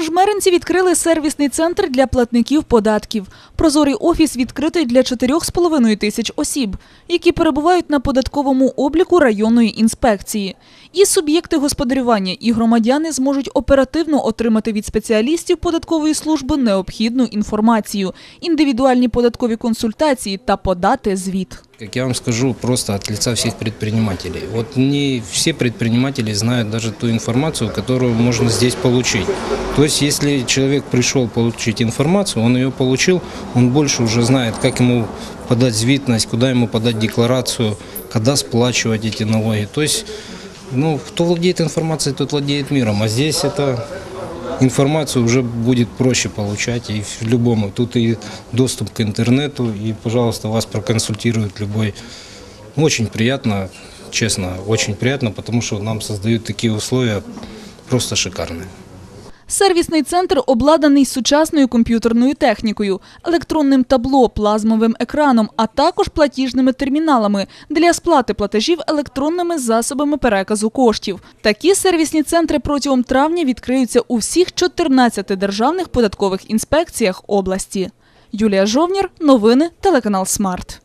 У Жмеринці відкрили сервісний центр для платників податків. Прозорий офіс відкритий для 4,5 тисяч осіб, які перебувають на податковому обліку районної інспекції. І суб'єкти господарювання, і громадяни зможуть оперативно отримати від спеціалістів податкової служби необхідну інформацію, індивідуальні податкові консультації та подати звіт. Как я вам скажу, просто от лица всех предпринимателей. Вот не все предприниматели знают даже ту информацию, которую можно здесь получить. То есть, если человек пришел получить информацию, он ее получил, он больше уже знает, как ему подать звитность, куда ему подать декларацию, когда сплачивать эти налоги. То ну, кто владеет информацией, тот владеет миром. А здесь это информацию уже будет проще получать и в любому. Тут и доступ к интернету, и, пожалуйста, вас проконсультирует любой. Очень приятно, честно, очень приятно, потому что нам создают такие условия просто шикарные. Сервісний центр обладнаний сучасною комп'ютерною технікою, електронним табло, плазмовим екраном, а також платіжними терміналами для сплати платежів електронними засобами переказу коштів. Такі сервісні центри протягом травня відкриються у всіх 14 державних податкових інспекціях області. Юлія Жовнір, новини, телеканал Смарт.